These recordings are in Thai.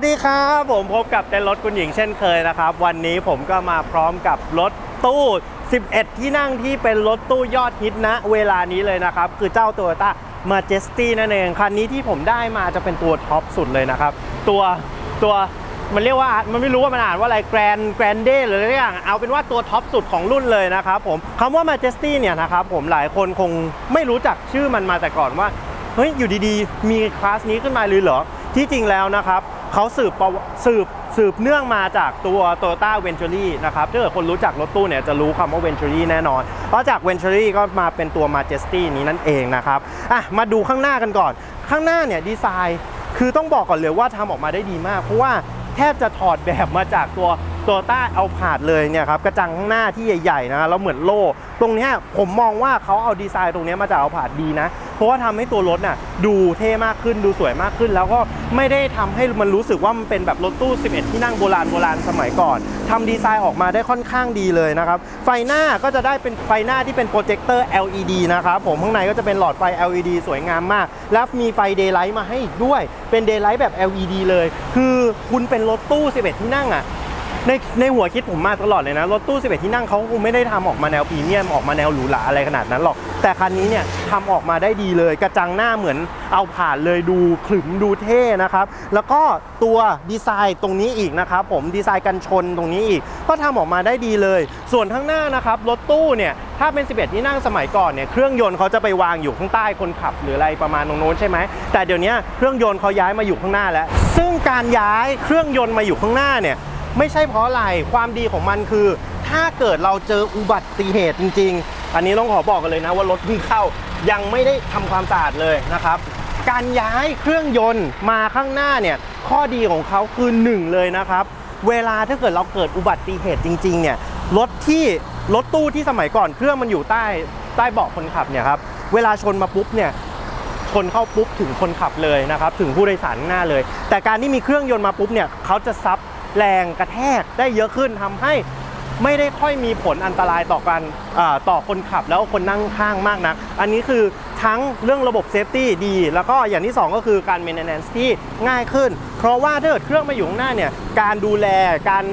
วัสดีครับ ผมพบกับเต้นรถคุณหญิงเช่นเคยนะครับ วันนี้ผมก็มาพร้อมกับรถตู้ 11 ที่นั่งที่เป็นรถตู้ยอดฮิตนะเวลานี้เลยนะครับ คือเจ้า Toyota Majesty นั่นเองคันนี้ที่ผมได้มาจะเป็นตัวท็อปสุดเลยนะครับ ตัวตัวมันเรียกว่ามันไม่รู้ว่ามันอ่านว่าอะไรแกรนแกรนเดหรืออะไรอย่างเอาเป็นว่าตัวท็อปสุดของรุ่นเลยนะครับผมคำว่า Majesty เนี่ยนะครับผมหลายคนคงไม่รู้จักชื่อมันมาแต่ก่อนว่าเฮ้ยอยู่ดีๆ มีคลาสนี้ขึ้นมาเลยเหรอที่จริงแล้วนะครับ เขาสืบประสืบสืบเนื่องมาจากตัว Toyota Ventury นะครับถ้าเกิดคนรู้จักรถตู้เนี่ยจะรู้คำว่า Ventury แน่นอน เพราะจาก Ventury ก็มาเป็นตัว Majesty นี้นั่นเองนะครับอะมาดูข้างหน้ากันก่อน ข้างหน้าเนี่ยดีไซน์คือต้องบอกก่อนเลยว่าทำออกมาได้ดีมาก เพราะว่าแทบจะถอดแบบมาจากตัว ตัวต้าเอาผาดเลยเนี่ยครับกระจังข้างหน้าที่ใหญ่ๆนะแล้วเหมือนโล่ตรงนี้ผมมองว่าเขาเอาดีไซน์ตรงนี้มาจากเอาผาดดีนะ เพราะว่าทำให้ตัวรถน่ะดูเท่มากขึ้นดูสวยมากขึ้น แล้วก็ไม่ได้ทำให้มันรู้สึกว่ามันเป็นแบบรถตู้ 11 ที่นั่งโบราณโบราณสมัยก่อนทำดีไซน์ออกมาได้ค่อนข้างดีเลยนะครับไฟหน้าก็จะได้เป็นไฟหน้าที่เป็นโปรเจคเตอร์ LED นะครับผมข้างในก็จะเป็นหลอดไฟ LED สวยงามมาก แล้วมีไฟเดย์ไลท์มาให้อีกด้วยเป็นเดย์ไลท์แบบ LED เลย คือคุณเป็นรถตู้ 11 ที่นั่งอะ ในในหัวคิดผมมาตลอดเลยนะ รถตู้ 11 ที่นั่งเขาคงไม่ได้ทำออกมาแนวพรีเมียมออกมาแนวหรูหราอะไรขนาดนั้นหรอก แต่คันนี้เนี่ยทำออกมาได้ดีเลย กระจังหน้าเหมือนเอาผ่านเลยดูขรึมดูเท่นะครับ แล้วก็ตัวดีไซน์ตรงนี้อีกนะครับผมดีไซน์กันชนตรงนี้อีก ก็ทำออกมาได้ดีเลย ส่วนข้างหน้านะครับรถตู้เนี่ยถ้าเป็น 11 ที่นั่งสมัยก่อนเนี่ยเครื่องยนต์เขาจะไปวางอยู่ข้างใต้คนขับ หรืออะไรประมาณตรงโน้นใช่ไหมแต่เดี๋ยวนี้เครื่องยนต์เขาย้ายมาอยู่ข้างหน้าแล้ว ซึ่งการย้ายเครื่องยนต์มาอยู่ข้างหน้าเนี่ย ไม่ใช่เพราะอะไรความดีของมันคือ ถ้าเกิดเราเจออุบัติเหตุจริง ๆ อันนี้ต้องขอบอกกันเลยนะว่ารถเพิ่งเข้ายังไม่ได้ทำความสะอาดเลยนะครับ การย้ายเครื่องยนต์มาข้างหน้าเนี่ยข้อดีของเขาคือหนึ่งเลยนะครับ เวลาถ้าเกิดเราเกิดอุบัติเหตุจริง ๆ เนี่ยรถที่รถตู้ที่สมัยก่อนเครื่องมันอยู่ใต้ใต้เบาะคนขับเนี่ยครับเวลาชนมาปุ๊บเนี่ยชนเข้าปุ๊บถึงคนขับเลยนะครับ ถึงผู้โดยสารหน้าเลย แต่การที่มีเครื่องยนต์มาปุ๊บเนี่ยเขาจะซับ แรงกระแทกได้เยอะขึ้นทำให้ไม่ได้ค่อยมีผลอันตรายต่อการต่อคนขับแล้วคนนั่งข้างมากนัก อันนี้คือทั้งเรื่องระบบเซฟตี้ดี แล้วก็อย่างที่ 2 ก็คือการเมนเทนแนนซ์ที่ง่ายขึ้น เพราะว่าถ้าเกิดเครื่องมาอยู่ข้างหน้าเนี่ยการดูแลการ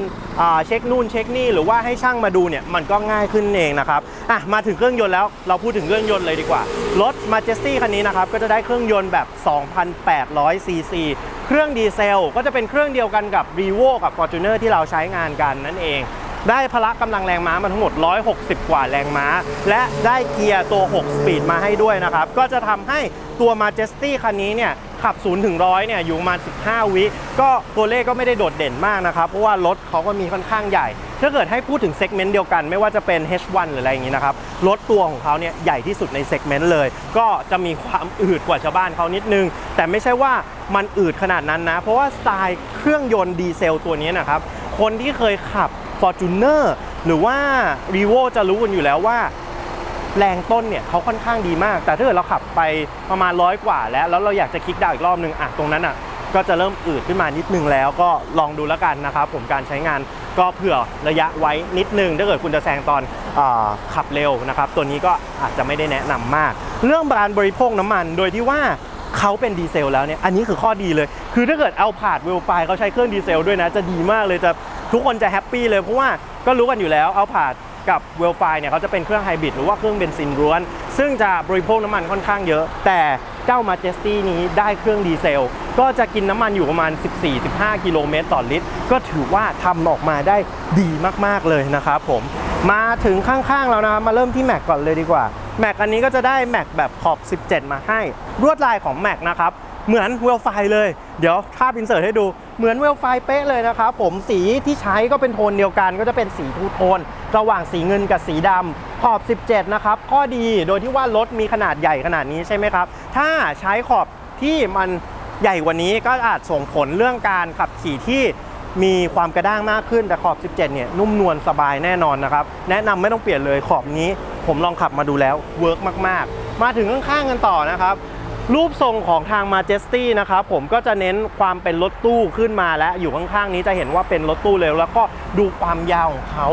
เช็คนู่นเช็คนี่หรือว่าให้ช่างมาดูเนี่ยมันก็ง่ายขึ้นเองนะครับอะมาถึงเครื่องยนต์แล้วเราพูดถึงเครื่องยนต์เลยดีกว่ารถ Majesty คันนี้นะครับก็จะได้เครื่องยนต์แบบ 2,800 ซีซีเครื่องดีเซลก็จะเป็นเครื่องเดียวกันกับ r e v o กับ Fortuner ที่เราใช้งานกันนั่นเอง ได้พละกำลังแรงม้ามาทั้งหมด 160 กว่าแรงม้า และได้เกียร์ตัว 6 สปีดมาให้ด้วยนะครับ ก็จะทำให้ตัว Majesty คันนี้เนี่ยขับ 0 ถึง 100 เนี่ย อยู่ประมาณ15 วิ ก็ตัวเลขก็ไม่ได้โดดเด่นมากนะครับ เพราะว่ารถเขาก็มีค่อนข้างใหญ่ ถ้าเกิดให้พูดถึงเซกเมนต์เดียวกัน ไม่ว่าจะเป็น H1 หรืออะไรอย่างนี้นะครับ รถตัวของเขาเนี่ย ใหญ่ที่สุดในเซกเมนต์เลย ก็จะมีความอืดกว่าชาวบ้านเขานิดนึง แต่ไม่ใช่ว่ามันอืดขนาดนั้นนะ เพราะว่าสไตล์เครื่องยนต์ดีเซลตัวนี้นะครับ คนที่เคยขับ Fortuner หรือว่า r e v o จะรู้กันอยู่แล้วว่า แรงต้นเนี่ยเขาค่อนข้างดีมาก แต่ถ้าเกิดเราขับไปประมาณร้อยกว่าแล้ว แล้วเราอยากจะคลิกดาวอีกรอบนึงอะตรงนั้นอะก็จะเริ่มอืดขึ้นมานิดนึงแล้วก็ลองดูแล้วกันนะครับผมการใช้งานก็เผื่อระยะไว้นิดนึง ถ้าเกิดคุณจะแซงตอนอขับเร็วนะครับ ตัวนี้ก็อาจจะไม่ได้แนะนำมาก เรื่องการบริโภคน้ำมัน โดยที่ว่า เขาเป็นดีเซลแล้วเนี่ยอันนี้คือข้อดีเลย คือถ้าเกิดเอาผาดเวลไฟเขาใช้เครื่องดีเซลด้วยนะจะดีมากเลยจะทุกคนจะแฮปปี้เลยเพราะว่าก็รู้กันอยู่แล้วเอาผาดกับเวลไฟเนี่ยเขาจะเป็นเครื่องไฮบริดหรือว่าเครื่องเบนซินล้วน ซึ่งจะบริโภคน้ำมันค่อนข้างเยอะ แต่เจ้า Majesty นี้ได้เครื่องดีเซล ก็จะกินน้ำมันอยู่ประมาณ 14-15 กิโลเมตรต่อลิตร ก็ถือว่าทำออกมาได้ดีมากๆเลยนะครับผมมาถึงข้างๆแล้วนะครับมาเริ่มที่แม็กก่อนเลยดีกว่า แม็กอันนี้ก็จะได้แม็กแบบขอบ 17 มาให้ลวดลายของแม็กนะครับเหมือนเวลไฟเลย เดี๋ยวภาพอินเสิร์ตให้ดูเหมือนเวลไฟเป๊ะเลยนะครับผมสีที่ใช้ก็เป็นโทนเดียวกัน ก็จะเป็นสีทูโทน ระหว่างสีเงินกับสีดำขอบ 17 นะครับข้อดีโดยที่ว่ารถมีขนาดใหญ่ขนาดนี้ใช่ไหมครับ ถ้าใช้ขอบที่มันใหญ่กว่านี้ก็อาจส่งผลเรื่องการขับขี่ที่ มีความกระด้างมากขึ้นแต่ขอบ 17 เนี่ยนุ่มนวลสบายแน่นอนนะครับ แนะนำไม่ต้องเปลี่ยนเลยขอบนี้ ผมลองขับมาดูแล้วเวิร์กมาก ๆ มาถึงข้างๆกันต่อนะครับรูปทรงของทาง Majesty นะครับผมก็จะเน้นความเป็นรถตู้ขึ้นมาและอยู่ข้างๆนี้จะเห็นว่าเป็นรถตู้เร็วแล้วก็ดูความยาวของเขา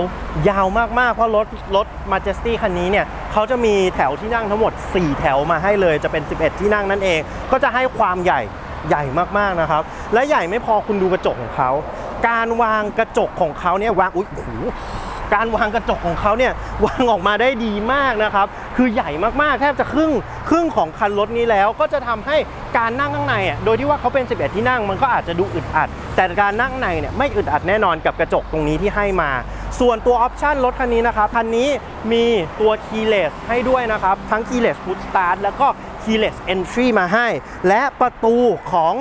ยาวมากๆ เพราะรถรถ Majesty คันนี้เนี่ยเขาจะมีแถวที่นั่งทั้งหมด 4 แถวมาให้เลยจะเป็น 11 ที่นั่งนั่นเอง ก็จะให้ความใหญ่ใหญ่มากๆนะครับ และใหญ่ไม่พอคุณดูกระจกของเขา การวางกระจกของเขาเนี่ยวางอุ้ยโอ้โหการวางกระจกของเขาเนี่ยวางออกมาได้ดีมากนะครับ คือใหญ่มากๆ แทบจะครึ่งครึ่งของคันรถนี้แล้ว ก็จะทำให้การนั่งข้างในอะ โดยที่ว่าเขาเป็น 11 ที่นั่งมันก็อาจจะดูอึดอัด แต่การนั่งในเนี่ยไม่อึดอัดแน่นอนกับกระจกตรงนี้ที่ให้มา ส่วนตัวออปชันรถคันนี้นะครับ คันนี้มีตัว keyless ให้ด้วยนะครับ ทั้ง keyless push start แล้วก็ keyless entry มาให้ และประตูของ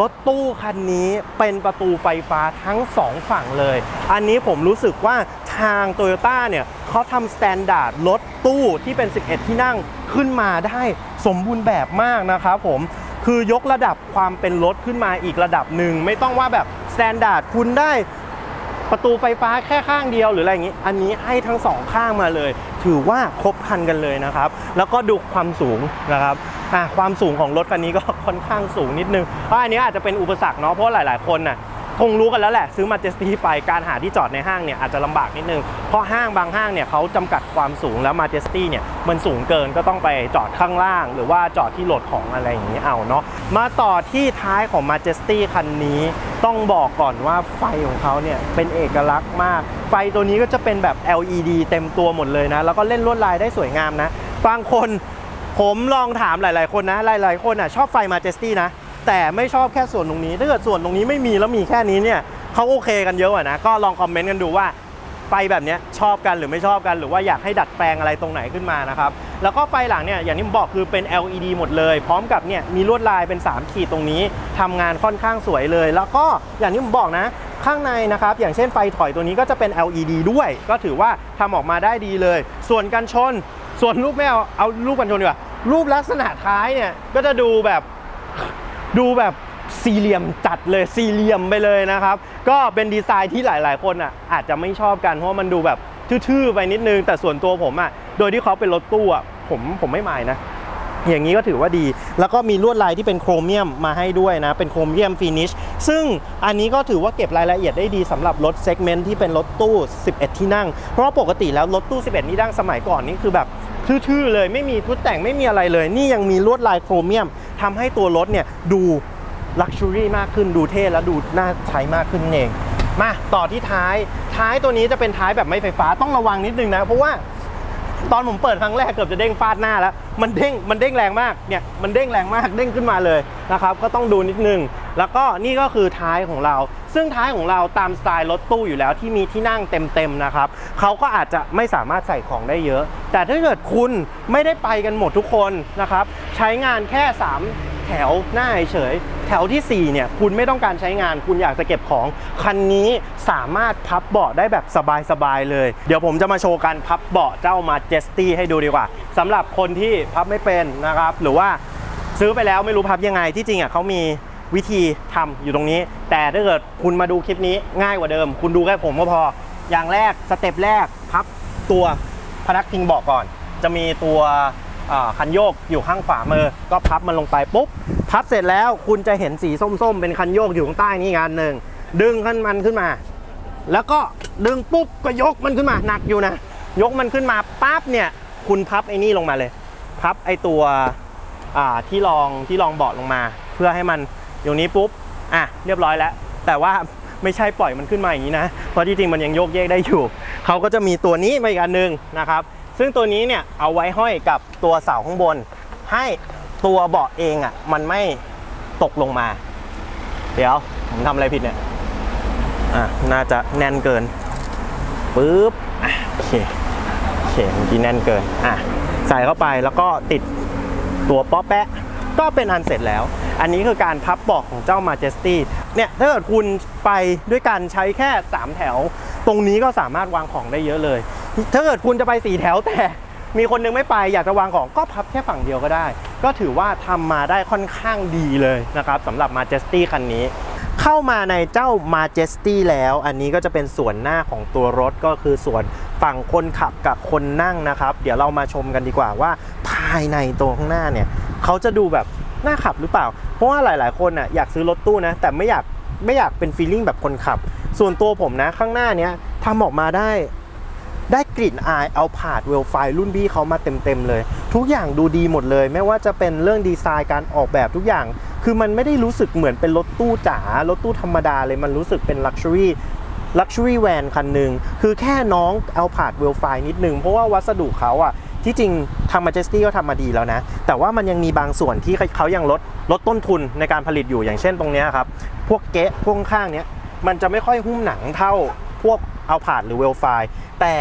รถตู้คันนี้เป็นประตูไฟฟ้าทั้ง 2 ฝั่งเลย อันนี้ผมรู้สึกว่าทาง Toyota เนี่ยเขาทำสแตนดาร์ดรถตู้ที่เป็น 11 ที่นั่งขึ้นมาได้สมบูรณ์แบบมากนะครับผมคือยกระดับความเป็นรถขึ้นมาอีกระดับหนึ่ง ไม่ต้องว่าแบบสแตนดาร์ดคุณได้ประตูไฟฟ้าแค่ข้างเดียวหรืออะไรอย่างนี้ อันนี้ให้ทั้งสองข้างมาเลย ถือว่าครบคันกันเลยนะครับ แล้วก็ดูความสูงนะครับ อะความสูงของรถคันนี้ก็ค่อนข้างสูงนิดนึงเพราะอันนี้อาจจะเป็นอุปสรรคเนาะเพราะหลาย ๆ คนน่ะคงรู้กันแล้วแหละซื้อมาเจสตี้ไปการหาที่จอดในห้างเนี่ยอาจจะลำบากนิดนึง เพราะห้างบางห้างเนี่ยเขาจำกัดความสูงแล้วมาเจสตี้เนี่ยมันสูงเกินก็ต้องไปจอดข้างล่าง หรือว่าจอดที่โหลดของอะไรอย่างนี้เอาเนาะมาต่อที่ท้ายของ Majesty คันนี้ต้องบอกก่อนว่าไฟของเขาเนี่ยเป็นเอกลักษณ์มาก ไฟตัวนี้ก็จะเป็นแบบ LED เต็มตัวหมดเลยนะ แล้วก็เล่นลวดลายได้สวยงามนะบางคน ผมลองถามหลาย ๆ คนนะ หลาย ๆ คนอะชอบไฟ Majesty นะ แต่ไม่ชอบแค่ส่วนตรงนี้ ถ้าเกิดส่วนตรงนี้ไม่มีแล้วมีแค่นี้เนี่ยเขาโอเคกันเยอะอะนะ ก็ลองคอมเมนต์กันดูว่าไฟแบบเนี้ยชอบกันหรือไม่ชอบกันหรือว่าอยากให้ดัดแปลงอะไรตรงไหนขึ้นมานะครับ แล้วก็ไฟหลังเนี่ยอย่างที่ผมบอกคือเป็น LED หมดเลย พร้อมกับเนี่ยมีลวดลายเป็น 3 ขีดตรงนี้ทำงานค่อนข้างสวยเลย แล้วก็อย่างที่ผมบอกนะ ข้างในนะครับ อย่างเช่นไฟถอยตัวนี้ก็จะเป็น LED ด้วย ก็ถือว่าทำออกมาได้ดีเลย ส่วนกันชน ส่วนรูปไม่เอาเอารูปกันชนดีกว่า รูปลักษณะท้ายเนี่ยก็จะดูแบบดูแบบสี่เหลี่ยมจัดเลยสี่เหลี่ยมไปเลยนะครับ ก็เป็นดีไซน์ที่หลายๆ คนอะอาจจะไม่ชอบกันเพราะมันดูแบบทื่อๆไปนิดนึง แต่ส่วนตัวผมอะโดยที่เขาเป็นรถตู้อะผมผมไม่หมายนะอย่างนี้ก็ถือว่าดี แล้วก็มีลวดลายที่เป็นโครเมียมมาให้ด้วยนะ เป็นโครเมียมฟินิช ซึ่งอันนี้ก็ถือว่าเก็บรายละเอียดได้ดีสำหรับรถเซกเมนต์ที่เป็นรถตู้ 11 ที่นั่ง เพราะว่าปกติแล้วรถตู้ 11 ที่นั่งสมัยก่อนนี่คือแบบ ทื่อๆเลยไม่มีทุดแต่งไม่มีอะไรเลย นี่ยังมีลวดลายโครเมียมทำให้ตัวรถเนี่ยดูลักชัวรี่มากขึ้นดูเท่และดูน่าใช้มากขึ้นเอง มาต่อที่ท้ายท้ายตัวนี้จะเป็นท้ายแบบไม่ไฟฟ้าต้องระวังนิดนึงนะ เพราะว่า ตอนผมเปิดครั้งแรกเกือบจะเด้งฟาดหน้าแล้ว มันเด้งมันเด้งแรงมากเนี่ยมันเด้งแรงมากเด้งขึ้นมาเลยนะครับก็ต้องดูนิดนึง แล้วก็นี่ก็คือท้ายของเรา ซึ่งท้ายของเราตามสไตล์รถตู้อยู่แล้วที่มีที่นั่งเต็มๆนะครับเขาก็อาจจะไม่สามารถใส่ของได้เยอะ แต่ถ้าเกิดคุณไม่ได้ไปกันหมดทุกคนนะครับใช้งานแค่ 3 แถวหน้าเฉย แถวทีสี่ 4 เนี่ย คุณไม่ต้องการใช้งาน คุณอยากจะเก็บของ คันนี้สามารถพับเบาะได้แบบสบายๆเลย เดี๋ยวผมจะมาโชว์การพับเบาะเจ้ามาเจสตี้ให้ดูดีกว่าสำหรับคนที่พับไม่เป็นนะครับ หรือว่าซื้อไปแล้วไม่รู้พับยังไง ที่จริงอะเขามีวิธีทำอยู่ตรงนี้ แต่ถ้าเกิดคุณมาดูคลิปนี้ง่ายกว่าเดิม คุณดูแค่ผมก็พอ อย่างแรกสเต็ปแรกพับตัวพนักพิงเบาะก่อน จะมีตัว คันโยกอยู่ข้างขวามือ ก็พับมันลงไปปุ๊บพับเสร็จแล้วคุณจะเห็นสีส้มๆ เป็นคันโยกอยู่ข้างใต้นี่งานหนึ่งดึงขึ้นมันขึ้นมา แล้วก็ดึงปุ๊บก็ยกมันขึ้นมาหนักอยู่นะ ยกมันขึ้นมาปั๊บเนี่ยคุณพับไอ้นี่ลงมาเลย พับไอ้ตัวที่รองที่รองเบาะลงมา เพื่อให้มันอยู่นี้ปุ๊บอะเรียบร้อยแล้ว แต่ว่าไม่ใช่ปล่อยมันขึ้นมาอย่างนี้นะ เพราะที่จริงมันยังโยกเยกได้อยู่ เขาก็จะมีตัวนี้มาอีกอันหนึงนะครับ ซึ่งตัวนี้เนี่ยเอาไว้ห้อยกับตัวเสาข้างบน ให้ตัวเบาะเองอะมันไม่ตกลงมา เดี๋ยวผมทำอะไรผิดเนี่ยอะน่าจะแน่นเกินปึ๊บอะโอเคโอเคเมื่อกี้แน่นเกินอะใส่เข้าไปแล้วก็ติดตัวป๊อปแปะก็เป็นอันเสร็จแล้ว อันนี้คือการพับเบาะของเจ้า Majesty เนี่ยถ้าเกิดคุณไปด้วยการใช้แค่ 3 แถว ตรงนี้ก็สามารถวางของได้เยอะเลย ถ้าเกิดคุณจะไป4แถวแต่มีคนนึงไม่ไปอยากจะวางของก็พับแค่ฝั่งเดียวก็ได้ ก็ถือว่าทำมาได้ค่อนข้างดีเลยนะครับสำหรับ Majesty คันนี้ เข้ามาในเจ้า Majesty แล้ว อันนี้ก็จะเป็นส่วนหน้าของตัวรถก็คือส่วนฝั่งคนขับกับคนนั่งนะครับ เดี๋ยวเรามาชมกันดีกว่าว่า ภายในตัวข้างหน้าเนี่ยเขาจะดูแบบน่าขับหรือเปล่า เพราะว่าหลาย ๆ คนอะอยากซื้อรถตู้นะ แต่ไม่อยากไม่อยากเป็นฟีลลิ่งแบบคนขับ ส่วนตัวผมนะข้างหน้าเนี้ยทำออกมาได้ ได้กลิ่นอายเอาผาดเวลไฟรุ่นพี่เขามาเต็มๆเลย ทุกอย่างดูดีหมดเลย ไม่ว่าจะเป็นเรื่องดีไซน์การออกแบบทุกอย่าง คือมันไม่ได้รู้สึกเหมือนเป็นรถตู้จ๋ารถตู้ธรรมดาเลยมันรู้สึกเป็นลักชัวรี่ลักชัวรี่แวนคันหนึ่งคือแค่น้องเอาผาดเวลไฟนิดนึง เพราะว่าวัสดุเขาอะที่จริงทำมาเจสตี้ก็ทำมาดีแล้วนะ แต่ว่ามันยังมีบางส่วนที่เขายังลดลดต้นทุนในการผลิตอยู่อย่างเช่นตรงนี้ครับ พวกเกะพวกข้างเนี้ยมันจะไม่ค่อยหุ้มหนังเท่าพวก เอาผาดหรือเวลไฟแต่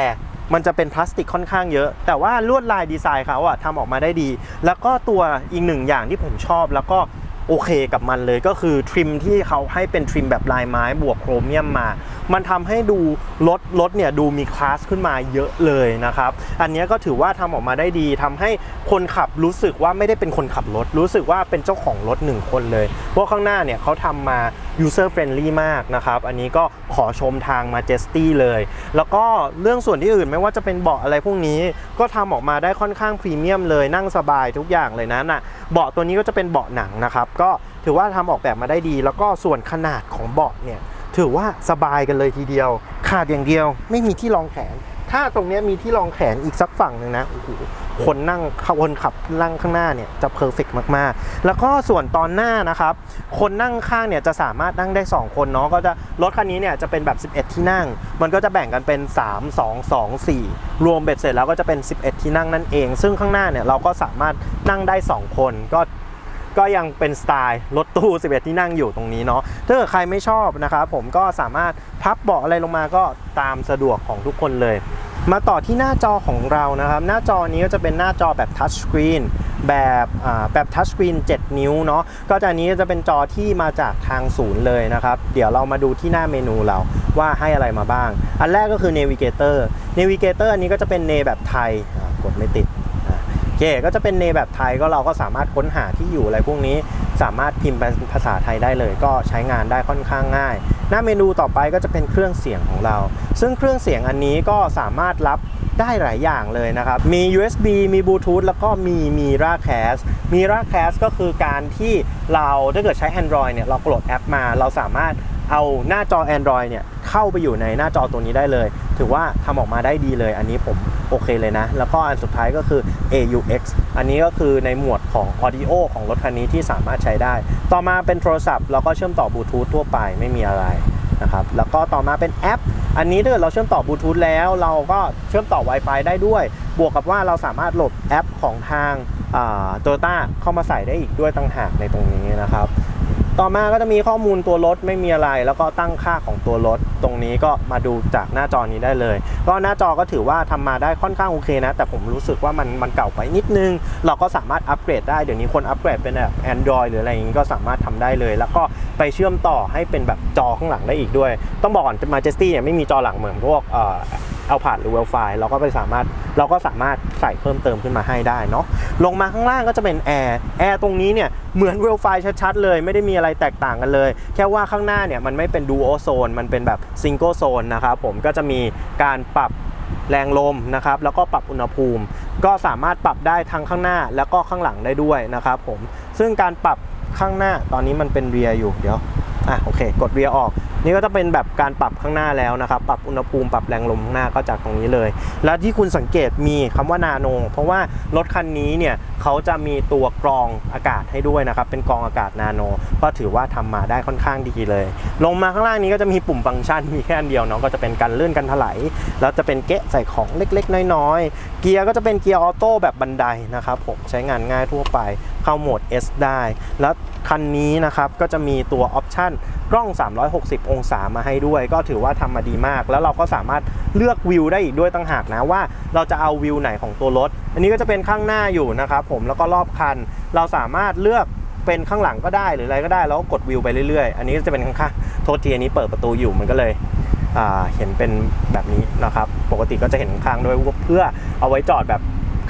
มันจะเป็นพลาสติกค่อนข้างเยอะ แต่ว่าลวดลายดีไซน์เขาอะทำออกมาได้ดี แล้วก็ตัวอีกหนึ่งอย่างที่ผมชอบ แล้วก็โอเคกับมันเลยก็คือทริมที่เขาให้เป็นทริมแบบลายไม้บวกโครเมียมมา มันทำให้ดูรถรถเนี่ยดูมีคลาสขึ้นมาเยอะเลยนะครับ อันนี้ก็ถือว่าทำออกมาได้ดีทำให้คนขับรู้สึกว่าไม่ได้เป็นคนขับรถ รู้สึกว่าเป็นเจ้าของรถหนึ่งคนเลย เพราะข้างหน้าเนี่ยเขาทำมา user friendly มากนะครับ อันนี้ก็ขอชมทาง Majesty เลย แล้วก็เรื่องส่วนที่อื่นไม่ว่าจะเป็นเบาะอะไรพวกนี้ ก็ทำออกมาได้ค่อนข้างพรีเมียมเลยนั่งสบายทุกอย่างเลยนะน่ะเบาะตัวนี้ก็จะเป็นเบาะหนังนะครับ ก็ถือว่าทำออกแบบมาได้ดี แล้วก็ส่วนขนาดของเบาะเนี่ย ถือว่าสบายกันเลยทีเดียว ขาดอย่างเดียวไม่มีที่รองแขน ถ้าตรงนี้มีที่รองแขนอีกสักฝั่งหนึ่งนะโอ้โหคนนั่งคนขับนั่งข้างหน้าเนี่ยจะเพอร์เฟกมากๆ แล้วก็ส่วนตอนหน้านะครับ คนนั่งข้างเนี่ยจะสามารถนั่งได้ 2 คนเนาะก็จะรถคันนี้เนี่ยจะเป็นแบบ 11 ที่นั่ง มันก็จะแบ่งกันเป็น 3 2 2 4 รวมเบ็ดเสร็จแล้วก็จะเป็น 11 ที่นั่งนั่นเอง ซึ่งข้างหน้าเนี่ยเราก็สามารถนั่งได้ 2 คนก็ ก็ยังเป็นสไตล์รถตู้ 11 ที่นั่งอยู่ตรงนี้เนาะถ้าเกิดใครไม่ชอบนะครับผมก็สามารถพับเบาะอะไรลงมาก็ตามสะดวกของทุกคนเลย มาต่อที่หน้าจอของเรานะครับ หน้าจอนี้ก็จะเป็นหน้าจอแบบทัชสกรีนแบบแบบทัชสกรีน 7 นิ้วเนาะก็จะนี้จะเป็นจอที่มาจากทางศูนย์เลยนะครับ เดี๋ยวเรามาดูที่หน้าเมนูเราว่าให้อะไรมาบ้าง อันแรกก็คือ Navigator Navigator อันนี้ก็จะเป็นเนแบบไทยกดไม่ติด เค ก็จะเป็นเนแบบไทยก็เราก็สามารถค้นหาที่อยู่อะไรพวกนี้สามารถพิมพ์เป็นภาษาไทยได้เลย ก็ใช้งานได้ค่อนข้างง่าย หน้าเมนูต่อไปก็จะเป็นเครื่องเสียงของเรา ซึ่งเครื่องเสียงอันนี้ก็สามารถรับได้หลายอย่างเลยนะครับ มี USB มีบลูทูธแล้วก็มี Mira Cast Mira Cast ก็คือการที่เราถ้าเกิดใช้ Android เนี่ยเราโหลดแอปมา เราสามารถ เอาหน้าจอ Android เนี่ยเข้าไปอยู่ในหน้าจอตัวนี้ได้เลย ถือว่าทำออกมาได้ดีเลย อันนี้ผมโอเคเลยนะ แล้วก็อันสุดท้ายก็คือ AUX อันนี้ก็คือในหมวดของ Audio ของรถคันนี้ที่สามารถใช้ได้ ต่อมาเป็นโทรศัพท์เราก็เชื่อมต่อบลูทูธทั่วไปไม่มีอะไรนะครับแล้วก็ต่อมาเป็นแอป อันนี้ถ้าเกิดเราเชื่อมต่อบลูทูธแล้ว เราก็เชื่อมต่อ Wi-Fi ได้ด้วย บวกกับว่าเราสามารถโหลดแอปของทางโตโยต้าเข้ามาใส่ได้อีกด้วยต่างหากในตรงนี้นะครับ ต่อมาก็จะมีข้อมูลตัวรถไม่มีอะไร แล้วก็ตั้งค่าของตัวรถ ตรงนี้ก็มาดูจากหน้าจอนี้ได้เลย ก็หน้าจอก็ถือว่าทำมาได้ค่อนข้างโอเคนะ แต่ผมรู้สึกว่ามันมันเก่าไปนิดนึง เราก็สามารถอัปเกรดได้ เดี๋ยวนี้คนอัปเกรดเป็นแบบ Android หรืออะไรอย่างนี้ก็สามารถทำได้เลย แล้วก็ไปเชื่อมต่อให้เป็นแบบจอข้างหลังได้อีกด้วย ต้องบอกก่อน Majesty เนี่ยไม่มีจอหลังเหมือนพวก เอาผ่านหรือเวลไฟเราก็ไปสามารถเราก็สามารถใส่เพิ่มเติมขึ้นมาให้ได้เนาะลงมาข้างล่างก็จะเป็นแอร์แอร์ตรงนี้เนี่ยเหมือนเวลไฟชัดๆเลยไม่ได้มีอะไรแตกต่างกันเลย แค่ว่าข้างหน้าเนี่ยมันไม่เป็นดูโอโซนมันเป็นแบบซิงเกิลโซนนะครับผมก็จะมีการปรับแรงลมนะครับแล้วก็ปรับอุณหภูมิ ก็สามารถปรับได้ทั้งข้างหน้าแล้วก็ข้างหลังได้ด้วยนะครับผมซึ่งการปรับข้างหน้าตอนนี้มันเป็นเรียอยู่เดี๋ยว อะโอเค กดเรียออก นี่ก็จะเป็นแบบการปรับข้างหน้าแล้วนะครับ ปรับอุณหภูมิปรับแรงลมข้างหน้าก็จากตรงนี้เลย แล้วที่คุณสังเกตมีคำว่านาโน เพราะว่ารถคันนี้เนี่ยเขาจะมีตัวกรองอากาศให้ด้วยนะครับ เป็นกรองอากาศนาโน ก็ถือว่าทำมาได้ค่อนข้างดีเลย ลงมาข้างล่างนี้ก็จะมีปุ่มฟังก์ชันมีแค่อันเดียวเนาะก็จะเป็นการเลื่อนกันถลายแล้วจะเป็นเกะใส่ของเล็กๆ น้อยๆ เกียร์ก็จะเป็นเกียร์ออโต้แบบบันไดนะครับผมใช้งานง่ายทั่วไปเข้าโหมด S ได้แล้ว คันนี้นะครับก็จะมีตัวออปชั่นกล้อง 360 องศามาให้ด้วย ก็ถือว่าทำมาดีมาก แล้วเราก็สามารถเลือกวิวได้อีกด้วยต่างหากนะว่าเราจะเอาวิวไหนของตัวรถ อันนี้ก็จะเป็นข้างหน้าอยู่นะครับผมแล้วก็รอบคัน เราสามารถเลือกเป็นข้างหลังก็ได้หรืออะไรก็ได้แล้วก็กดวิวไปเรื่อยๆ อันนี้ก็จะเป็นข้างๆโทษทีอันนี้เปิดประตูอยู่มันก็เลยเห็นเป็นแบบนี้นะครับ ปกติก็จะเห็นข้างด้วยเพื่อเอาไว้จอดแบบ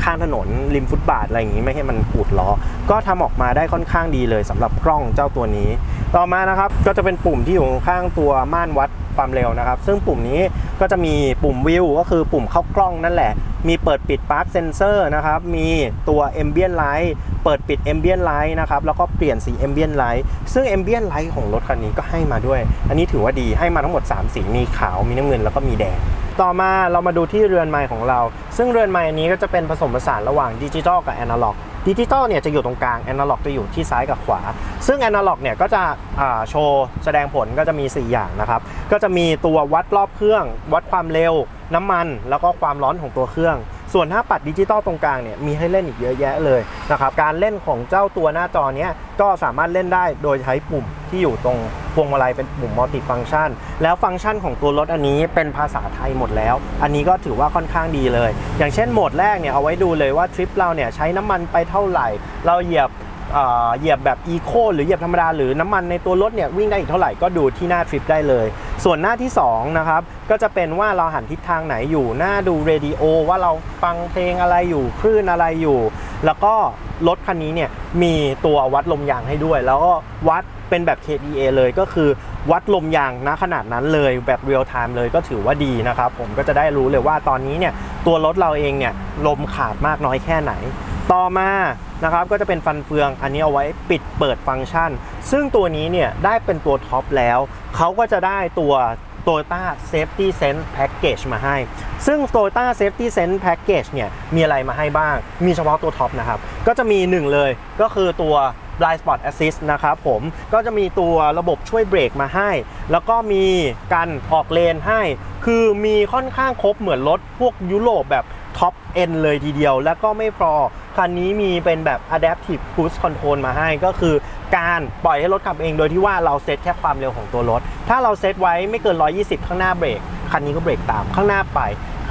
ข้างถนนริมฟุตบาทอะไรอย่างนี้ไม่ให้มันปูดล้อ ก็ทำออกมาได้ค่อนข้างดีเลยสำหรับกล้องเจ้าตัวนี้ ต่อมานะครับก็จะเป็นปุ่มที่อยู่ข้างตัวม่านวัดความเร็วนะครับ ซึ่งปุ่มนี้ ก็จะมีปุ่มวิวก็คือปุ่มเข้ากล้องนั่นแหละ มีเปิดปิดปาร์คเซนเซอร์นะครับ มีตัว Ambient Light เปิดปิด Ambient Light นะครับ แล้วก็เปลี่ยนสี Ambient Light ซึ่ง Ambient Light ของรถคันนี้ก็ให้มาด้วย อันนี้ถือว่าดีให้มาทั้งหมด 3 สี มีขาว มีน้ำเงิน แล้วก็มีแดง ต่อมาเรามาดูที่เรือนไม้ของเรา ซึ่งเรือนไม้อันนี้ก็จะเป็นผสมผสานระหว่างดิจิทัลกับแอนะล็อก ดิจิตอลเนี่ยจะอยู่ตรงกลางแอนะล็อกจะอยู่ที่ซ้ายกับขวา ซึ่งแอนะล็อกเนี่ยก็จะโชว์แสดงผลก็จะมี 4 อย่างนะครับ ก็จะมีตัววัดรอบเครื่อง วัดความเร็ว น้ำมัน แล้วก็ความร้อนของตัวเครื่อง ส่วนถ้าปัดดิจิตอลตรงกลางเนี่ยมีให้เล่นอีกเยอะแยะเลยนะครับการเล่นของเจ้าตัวหน้าจอเนี้ยก็สามารถเล่นได้โดยใช้ปุ่มที่อยู่ตรงพวงมาลัยเป็นปุ่มมัลติฟังก์ชัน แล้วฟังก์ชันของตัวรถอันนี้เป็นภาษาไทยหมดแล้ว อันนี้ก็ถือว่าค่อนข้างดีเลย อย่างเช่นโหมดแรกเนี่ยเอาไว้ดูเลยว่าทริปเราเนี่ยใช้น้ำมันไปเท่าไหร่ เราเหยียบ เอ่อเหยียบแบบอีโคหรือเหยียบธรรมดาหรือน้ำมันในตัวรถเนี่ยวิ่งได้อีกเท่าไหร่ก็ดูที่หน้าทริปได้เลย ส่วนหน้าที่2นะครับก็จะเป็นว่าเราหันทิศทางไหนอยู่หน้าดูเรดิโอว่าเราฟังเพลงอะไรอยู่คลื่นอะไรอยู่ แล้วก็รถคันนี้เนี่ยมีตัววัดลมยางให้ด้วย แล้วก็วัดเป็นแบบ KDA เลยก็คือวัดลมยางณขนาดนั้นเลยแบบเรียลไทม์เลยก็ถือว่าดีนะครับ ผมก็จะได้รู้เลยว่าตอนนี้เนี่ยตัวรถเราเองเนี่ยลมขาดมากน้อยแค่ไหน ต่อมานะครับก็จะเป็นฟันเฟืองอันนี้เอาไว้ปิดเปิดฟังก์ชัน ซึ่งตัวนี้เนี่ยได้เป็นตัวท็อปแล้ว เขาก็จะได้ตัว Toyota Safety Sense Package มาให้ ซึ่ง Toyota Safety Sense Package เนี่ยมีอะไรมาให้บ้าง มีเฉพาะตัวท็อปนะครับ ก็จะมีหนึ่งเลยก็คือตัว Blind Spot Assist นะครับผม ก็จะมีตัวระบบช่วยเบรกมาให้ แล้วก็มีการออกเลนให้ คือมีค่อนข้างครบเหมือนรถพวกยุโรปแบบท็อปเอ็นเลยทีเดียว แล้วก็ไม่พอ คันนี้มีเป็นแบบ Adaptive Cruise Control มาให้ก็คือการปล่อยให้รถขับเองโดยที่ว่าเราเซตแค่ความเร็วของตัวรถ ถ้าเราเซตไว้ไม่เกิน 120 ข้างหน้าเบรก คันนี้ก็เบรกตามข้างหน้าไป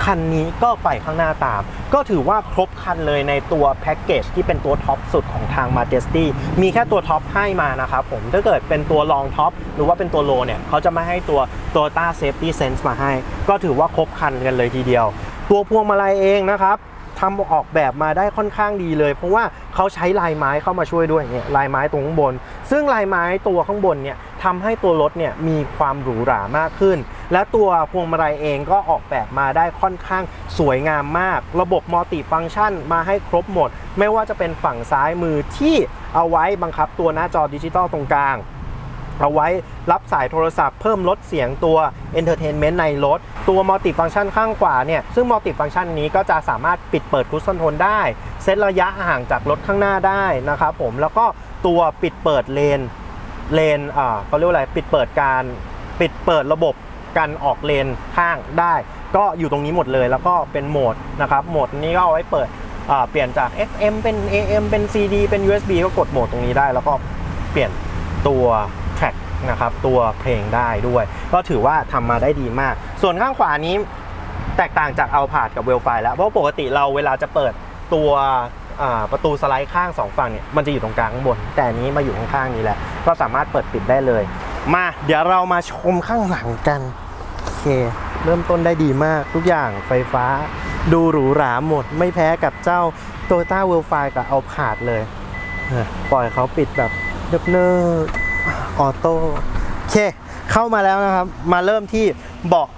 คันนี้ก็ไปข้างหน้าตาม ก็ถือว่าครบคันเลยในตัวแพ็กเกจที่เป็นตัวท็อปสุดของทาง Majesty มีแค่ตัวท็อปให้มานะครับผม ถ้าเกิดเป็นตัวรองท็อปหรือว่าเป็นตัวโลเนี่ยเขาจะไม่ให้ตัว Toyota Safety Sense มาให้ ก็ถือว่าครบคันกันเลยทีเดียว ตัวพวงมาลัยเองนะครับ ทำออกแบบมาได้ค่อนข้างดีเลย เพราะว่าเขาใช้ลายไม้เข้ามาช่วยด้วยเนี่ยลายไม้ตรงข้างบน ซึ่งลายไม้ตัวข้างบนเนี่ยทำให้ตัวรถเนี่ยมีความหรูหรามากขึ้น และตัวพวงมาลัยเองก็ออกแบบมาได้ค่อนข้างสวยงามมาก ระบบมัลติฟังก์ชันมาให้ครบหมด ไม่ว่าจะเป็นฝั่งซ้ายมือที่เอาไว้บังคับตัวหน้าจอดิจิตอลตรงกลาง เอาไว้ รับสายโทรศัพท์เพิ่มลดเสียงตัว Entertainment ในรถ ตัวมัลติฟัง c t ชันข้างขวาเนี่ย ซึ่งมัลติฟัง c t ชันนี้ก็จะสามารถปิดเปิดคุชชั่นโทนได้ เซตระยะห่างจากรถข้างหน้าได้นะครับผมแล้วก็ตัวปิดเปิดเลนเลนอ่าเขาเรียกว่าอะไรปิดเปิดการปิดเปิดระบบการออกเลนข้างได้ ก็อยู่ตรงนี้หมดเลยแล้วก็เป็นโหมดนะครับโหมดนี้ก็เอาไว้เปิดเปลี่ยนจาก FM เป็น AM เป็น CD เป็น USB ก็กดโหมดตรงนี้ได้ แล้วก็เปลี่ยนตัว นะครับตัวเพลงได้ด้วย ก็ถือว่าทำมาได้ดีมาก ส่วนข้างขวานี้แตกต่างจากเอาผาดกับเวลไฟแล้วเพราะปกติเราเวลาจะเปิดตัวประตูสไลด์ข้างสองฝั่งเนี่ยมันจะอยู่ตรงกลางข้างบน แต่นี้มาอยู่ข้างๆนี้แหละ ก็สามารถเปิดปิดได้เลย มาเดี๋ยวเรามาชมข้างหลังกันโอเค เริ่มต้นได้ดีมากทุกอย่างไฟฟ้า ดูหรูหราหมด ไม่แพ้กับเจ้า Toyota w o r l d f i กับเอาผาดเลย ปล่อยเขาปิดแบบเนิบๆ ออโต้โอเค เข้ามาแล้วนะครับ มาเริ่มที่เบาะ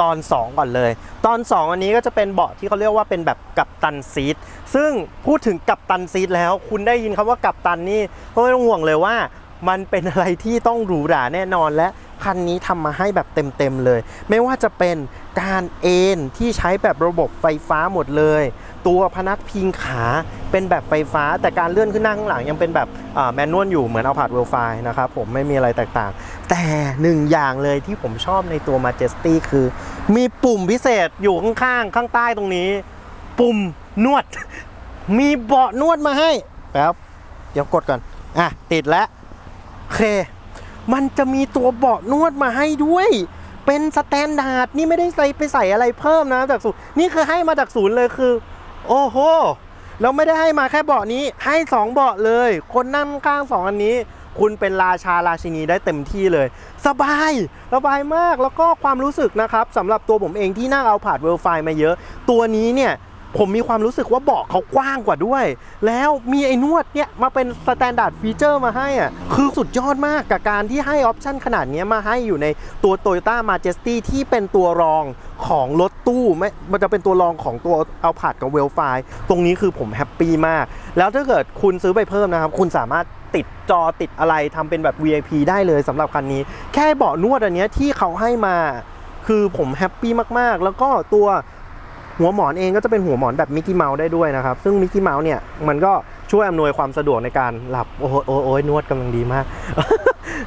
ตอน 2 ก่อนเลย ตอน 2 อันนี้ก็จะเป็นเบาะที่เขาเรียกว่าเป็นแบบกัปตันซีทซึ่งพูดถึงกัปตันซีทแล้ว คุณได้ยินคำว่ากัปตันนี่ก็ไม่ต้องห่วงเลยว่า มันเป็นอะไรที่ต้องหรูหราแน่นอนและคันนี้ทำมาให้แบบเต็มๆเลย ไม่ว่าจะเป็น การเอนที่ใช้แบบระบบไฟฟ้าหมดเลย ตัวพนักพิงขาเป็นแบบไฟฟ้า แต่การเลื่อนขึ้นหน้าข้างหลังยังเป็นแบบแมนนวลอยู่เหมือนเอาผาดเวลไฟนะครับผมไม่มีอะไรแตกต่าง แต่หนึ่งอย่างเลยที่ผมชอบในตัว Majesty คือ มีปุ่มพิเศษอยู่ข้างๆ ข้างใต้ตรงนี้ ปุ่มนวด มีเบาะนวดมาให้แป๊บเดี๋ยวกดก่อน อะ ติดแล้วโอเค มันจะมีตัวเบาะนวดมาให้ด้วย เป็นสแตนดาร์ดนี่ไม่ได้ใส่ไปใส่อะไรเพิ่มนะจากศูนย์นี่คือให้มาจากศูนย์เลยคือ โอ้โหแล้วไม่ได้ให้มาแค่เบาะนี้ให้สองเบาะเลย คนนั่งข้างสองอันนี้ คุณเป็นราชาราชินีได้เต็มที่เลย สบายสบายมากแล้วก็ความรู้สึกนะครับสำหรับตัวผมเองที่นั่งเอาผาดเวลไฟมาเยอะ ตัวนี้เนี่ย ผมมีความรู้สึกว่าเบาะเขากว้างกว่าด้วย แล้วมีไอ้นวดเนี่ยมาเป็นสแตนดาร์ดฟีเจอร์มาให้อะคือสุดยอดมากกับการที่ให้ออปชันขนาดนี้มาให้อยู่ในตัว Toyota Majesty ที่เป็นตัวรองของรถตู้ไม่มันจะเป็นตัวรองของตัวเอาผาดกับเวลไฟตรงนี้คือผมแฮปปี้มาก แล้วถ้าเกิดคุณซื้อไปเพิ่มนะครับ คุณสามารถติดจอติดอะไรทำเป็นแบบ VIP ได้เลยสำหรับคันนี้ แค่เบาะนวดอันเนี้ยที่เขาให้มา คือผมแฮปปี้มากๆ แล้วก็ตัว หัวหมอนเองก็จะเป็นหัวหมอนแบบมิกกี้เมาส์ได้ด้วยนะครับ ซึ่งมิกกี้เมาส์เนี่ยมันก็ช่วยอำนวยความสะดวกในการหลับ โอ้โหโอ้โอ้ยนวดกำลังดีมาก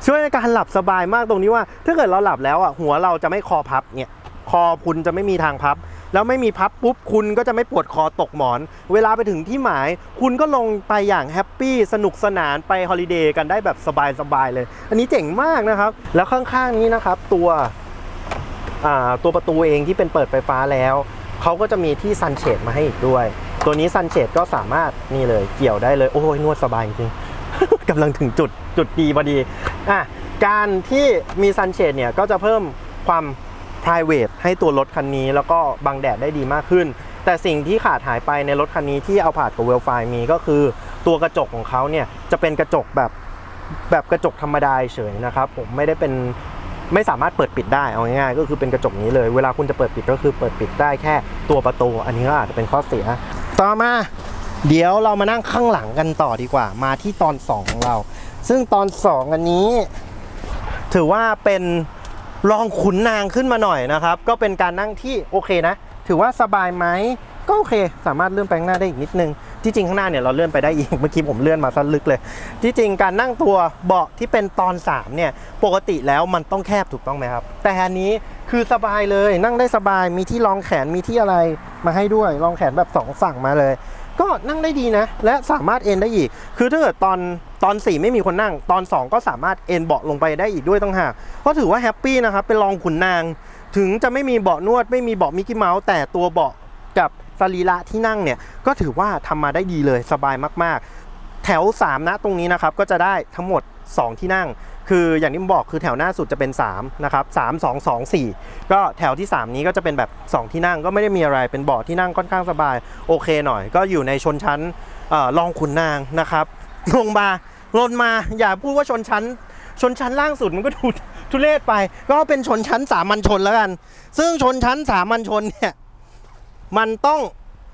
ช่วยในการหลับสบายมากตรงนี้ว่า ถ้าเกิดเราหลับแล้วอะหัวเราจะไม่คอพับเนี่ยคอคุณจะไม่มีทางพับ แล้วไม่มีพับปุ๊บคุณก็จะไม่ปวดคอตกหมอน เวลาไปถึงที่หมาย คุณก็ลงไปอย่างแฮปปี้สนุกสนานไปฮอลิเดย์กันได้แบบสบายๆเลย อันนี้เจ๋งมากนะครับ แล้วข้างๆนี้นะครับตัวตัวประตูเองที่เป็นเปิดไฟฟ้าแล้ว เขาก็จะมีที่ซันเชดมาให้อีกด้วย ตัวนี้ซันเชดก็สามารถนี่เลยเกี่ยวได้เลย โอ้ยนวดสบายจริง กำลังถึงจุดจุดดีพอดีอะการที่มีซันเชดเนี่ยก็จะเพิ่มความ private ให้ตัวรถคันนี้แล้วก็บังแดดได้ดีมากขึ้น แต่สิ่งที่ขาดหายไปในรถคันนี้ที่เอาผ่านกับเวลไฟมีก็คือ ตัวกระจกของเขาเนี่ยจะเป็นกระจกแบบแบบกระจกธรรมดาเฉยนะครับผมไม่ได้เป็น ไม่สามารถเปิดปิดได้เอาง่ายๆก็คือเป็นกระจกนี้เลย เวลาคุณจะเปิดปิดก็คือเปิดปิดได้แค่ตัวประตู อันนี้ก็อาจจะเป็นข้อเสีย ต่อมาเดี๋ยวเรามานั่งข้างหลังกันต่อดีกว่า มาที่ตอน2ของเรา ซึ่งตอน 2 อันนี้ ถือว่าเป็นรองขุนนางขึ้นมาหน่อยนะครับ ก็เป็นการนั่งที่โอเคนะ ถือว่าสบายไหมก็โอเค สามารถเลื่อนไปข้างหน้าได้อีกนิดนึง ที่จริงข้างหน้าเนี่ยเราเลื่อนไปได้อีก เมื่อกี้ผมเลื่อนมาซะลึกเลย ที่จริงการนั่งตัวเบาะที่เป็นตอน 3 เนี่ย ปกติแล้วมันต้องแคบถูกต้องไหมครับ แต่อันนี้คือสบายเลยนั่งได้สบายมีที่รองแขนมีที่อะไรมาให้ด้วยรองแขนแบบสองฝั่งมาเลย ก็นั่งได้ดีนะ และสามารถเอนได้อีก คือถ้าเกิดตอนตอน 4 ไม่มีคนนั่ง ตอน 2 ก็สามารถเอนเบาะลงไปได้อีกด้วยต้องหากก็ถือว่าแฮปปี้นะครับเป็นรองขุนนาง ถึงจะไม่มีเบาะนวดไม่มีเบาะมิกกี้เมาส์แต่ตัวเบาะกับ สรีระที่นั่งเนี่ยก็ถือว่าทำมาได้ดีเลยสบายมากๆ แถว3นะตรงนี้นะครับก็จะได้ทั้งหมด 2 ที่นั่ง คืออย่างที่ผมบอกคือแถวหน้าสุดจะเป็น3นะครับ3 2 2 4 ก็แถวที่ 3 นี้ก็จะเป็นแบบ 2 ที่นั่งก็ไม่ได้มีอะไรเป็นเบาะที่นั่งค่อนข้างสบายโอเคหน่อย ก็อยู่ในชนชั้นออรองขุนนางนะครับลงมาลงมาอย่าพูดว่าชนชั้นชนชั้นล่างสุดมันก็ดูทุเรศไป ก็เป็นชนชั้นสามัญชนแล้วกัน ซึ่งชนชั้นสามัญชนเนี่ย มันต้อง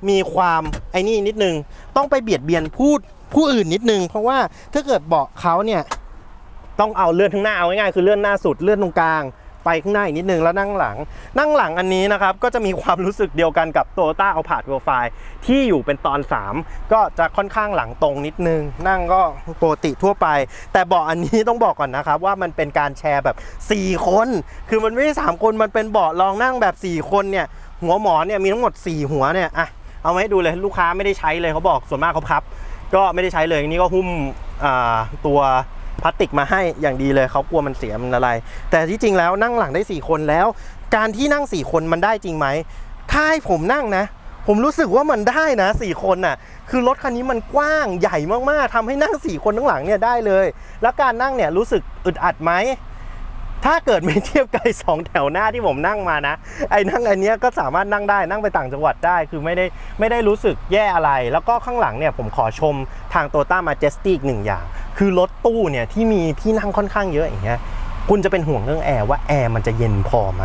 มีความไอ้นี่นิดนึง ต้องไปเบียดเบียนพูดผู้อื่นนิดนึง เพราะว่าถ้าเกิดเบาะเขาเนี่ยต้องเอาเลื่อนข้างหน้าเอาง่ายๆคือเลื่อนหน้าสุดเลื่อนตรงกลางไปข้างหน้าอีกนิดนึงแล้วนั่งหลัง นั่งหลังอันนี้นะครับก็จะมีความรู้สึกเดียวกันกับ Toyota a l p a r d w e l f i ที่อยู่เป็นตอน 3 ก็จะค่อนข้างหลังตรงนิดนึง นั่งก็ปกติทั่วไป แต่เบาะอันนี้ต้องบอกก่อนนะครับ ว่ามันเป็นการแชร์แบบ 4 คน คือมันไม่ใช่3คนมันเป็นเบาะรองนั่งแบบ 4 คนเนี่ย หัวหมอนเนี่ยมีทั้งหมด 4 หัวเนี่ยอะเอามาให้ดูเลยลูกค้าไม่ได้ใช้เลยเขาบอกส่วนมากเขาพับ ก็ไม่ได้ใช้เลยนี่ก็หุ้มตัวพลาสติกมาให้อย่างดีเลยเขากลัวมันเสียมันอะไรแต่ที่จริงแล้วนั่งหลังได้ 4 คนแล้ว การที่นั่ง 4 คนมันได้จริงไหมถ้าให้ผมนั่งนะผมรู้สึกว่ามันได้นะ4คนน่ะ คือรถคันนี้มันกว้างใหญ่มากๆทำให้นั่ง4คนทั้งหลังเนี่ยได้เลย แล้วการนั่งเนี่ยรู้สึกอึดอัดไหม ถ้าเกิดไม่เทียบกับไอ้สองแถวหน้าที่ผมนั่งมานะ ไอ้นั่งอันเนี้ยก็สามารถนั่งได้นั่งไปต่างจังหวัดได้ คือไม่ได้ไม่ได้รู้สึกแย่อะไร แล้วก็ข้างหลังเนี่ยผมขอชมทางโตต้ามาเจสติกหนึ่งอย่าง คือรถตู้เนี่ยที่มีที่นั่งค่อนข้างเยอะอย่างเงี้ยคุณจะเป็นห่วงเรื่องแอร์ว่าแอร์มันจะเย็นพอไหม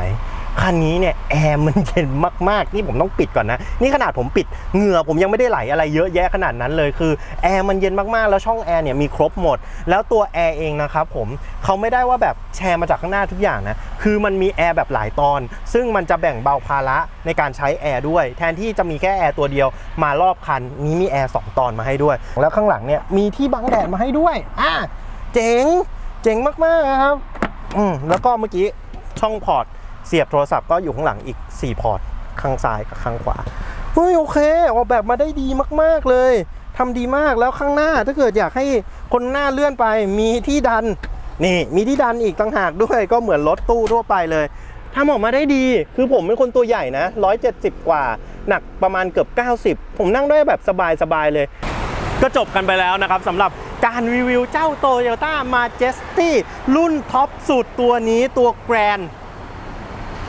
คันนี้เนี่ยแอร์มันเย็นมากๆ นี่ผมต้องปิดก่อนนะ นี่ขนาดผมปิดเหงื่อผมยังไม่ได้ไหลอะไรเยอะแยะขนาดนั้นเลยคือแอร์มันเย็นมากๆ แล้วช่องแอร์เนี่ยมีครบหมด แล้วตัวแอร์เองนะครับผมเขาไม่ได้ว่าแบบแชร์มาจากข้างหน้าทุกอย่างนะ คือมันมีแอร์แบบหลายตอน ซึ่งมันจะแบ่งเบาภาระในการใช้แอร์ด้วย แทนที่จะมีแค่แอร์ตัวเดียวมารอบคัน นี้มีแอร์สองตอนมาให้ด้วย แล้วข้างหลังเนี่ยมีที่บังแดดมาให้ด้วยอะเจ๋งเจ๋งมากๆนะครับอืมแล้วก็เมื่อกี้ช่องพอร์ต เสียบโทรศัพท์ก็อยู่ข้างหลังอีก 4 พอร์ตข้างซ้ายกับข้างขวาเฮ้ยโอเค ออกแบบมาได้ดีมากๆเลยทำดีมากแล้วข้างหน้าถ้าเกิดอยากให้คนหน้าเลื่อนไปมีที่ดันนี่มีที่ดันอีกต่างหากด้วยก็เหมือนรถตู้ทั่วไปเลยทำออกมาได้ดีคือผมเป็นคนตัวใหญ่นะ 170 กว่า หนักประมาณเกือบ 90 ผมนั่งได้แบบสบายๆเลย ก็จบกันไปแล้วนะครับสำหรับการรีวิวเจ้า Toyota Majesty รุ่นท็อปสุดตัวนี้ตัวแกรน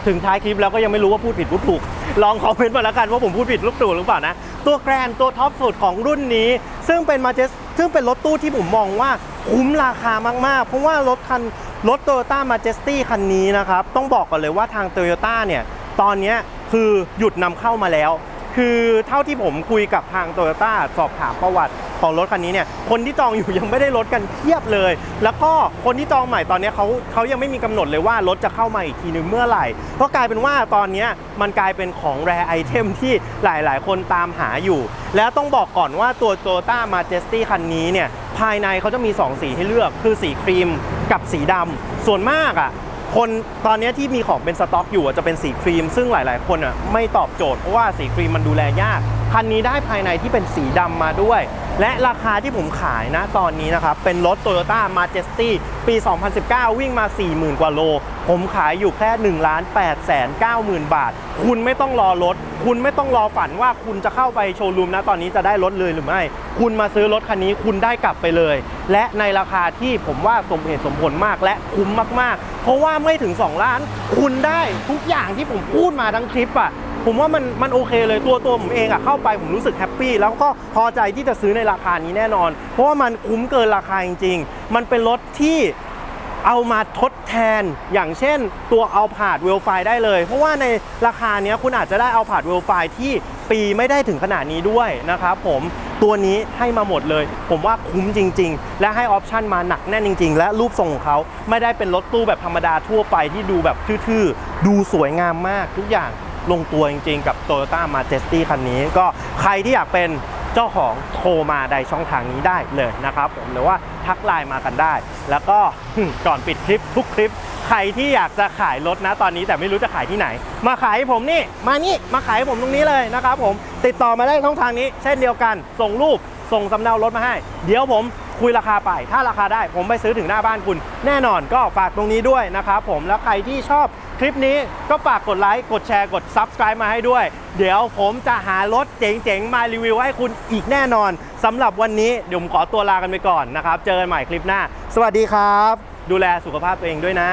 ถึงท้ายคลิปแล้วก็ยังไม่รู้ว่าพูดผิดพูดถูก ลองคอมเมนต์มาแล้วกันว่าผมพูดผิดลูกตู่หรือเปล่านะ ตัวแกรนตัวท็อปสุดของรุ่นนี้ ซึ่งเป็นมาเจสซึ่งเป็นรถตู้ที่ผมมองว่าคุ้มราคามาก ๆ เพราะว่ารถคันรถโตโยต้ามาเจสตี้คันนี้นะครับ ต้องบอกก่อนเลยว่าทางโตโยต้าเนี่ย ตอนนี้คือหยุดนำเข้ามาแล้ว คือเท่าที่ผมคุยกับทาง Toyota สอบถามประวัติของรถคันนี้เนี่ยคนที่จองอยู่ยังไม่ได้รถกันเพียบเลย แล้วก็คนที่จองใหม่ตอนนี้เขาเขายังไม่มีกำหนดเลยว่ารถจะเข้ามาอีกทีนึงเมื่อไหร่ก็กลายเป็นว่าตอนนี้มันกลายเป็นของแรไอเทมที่หลาย ๆ คนตามหาอยู่ แล้วต้องบอกก่อนว่าตัว Toyota Majesty คันนี้เนี่ยภายในเขาจะมี 2 สีให้เลือกคือสีครีมกับสีดำส่วนมากอะ คนตอนนี้ที่มีของเป็นสต็อกอยู่จะเป็นสีครีม ซึ่งหลาย ๆ คนอะไม่ตอบโจทย์เพราะว่าสีครีมมันดูแลยาก คันนี้ได้ภายในที่เป็นสีดำมาด้วย และราคาที่ผมขายนะตอนนี้นะครับ เป็นรถ Toyota Majesty ปี 2019 วิ่งมา 40,000 กว่าโล ผมขายอยู่แค่1ล้าน8แสน9หมื่นบาท คุณไม่ต้องรอรถ คุณไม่ต้องรอฝันว่าคุณจะเข้าไปโชว์รูมนะตอนนี้จะได้รถเลยหรือไม่ คุณมาซื้อรถคันนี้คุณได้กลับไปเลย และในราคาที่ผมว่าสมเหตุสมผลมากและคุ้มมากๆ เพราะว่าไม่ถึง 2 ล้าน คุณได้ทุกอย่างที่ผมพูดมาทั้งคลิปอะ ผมว่ามันมันโอเคเลยตัวตัวผมเองอะเข้าไปผมรู้สึกแฮปปี้แล้วก็พอใจที่จะซื้อในราคานี้แน่นอน เพราะว่ามันคุ้มเกินราคาจริง ๆ มันเป็นรถที่เอามาทดแทนอย่างเช่นตัวเอาผาดเวลไฟได้เลย เพราะว่าในราคาเนี้ยคุณอาจจะได้เอาผาดเวลไฟที่ปีไม่ได้ถึงขนาดนี้ด้วยนะครับผมตัวนี้ให้มาหมดเลย ผมว่าคุ้มจริง ๆ และให้ออปชันมาหนักแน่นจริง ๆ และรูปทรงของเขาไม่ได้เป็นรถตู้แบบธรรมดาทั่วไปที่ดูแบบทื่อๆ ดูสวยงามมากทุกอย่าง ลงตัวจริงๆ กับ Toyota Majesty คันนี้ ก็ใครที่อยากเป็นเจ้าของโทรมาในช่องทางนี้ได้เลยนะครับผมหรือว่าทักไลน์มากันได้ แล้วก็ก่อนปิดคลิปทุกคลิป ใครที่อยากจะขายรถนะตอนนี้แต่ไม่รู้จะขายที่ไหน มาขายให้ผมนี่มานี่มาขายให้ผมตรงนี้เลยนะครับผมติดต่อมาได้ช่องทางนี้ เช่นเดียวกันส่งรูปส่งสำเนารถมาให้ เดี๋ยวผม คุยราคาไป ถ้าราคาได้ผมไปซื้อถึงหน้าบ้านคุณ แน่นอนก็ฝากตรงนี้ด้วยนะครับผมแล้วใครที่ชอบคลิปนี้ก็ฝากกดไลค์กดแชร์กด Subscribe มาให้ด้วย เดี๋ยวผมจะหารถเจ๋งๆ มารีวิวให้คุณอีกแน่นอนสำหรับวันนี้เดี๋ยวผมขอตัวลากันไปก่อนนะครับ เจอกันใหม่คลิปหน้า สวัสดีครับ ดูแลสุขภาพตัวเองด้วยนะ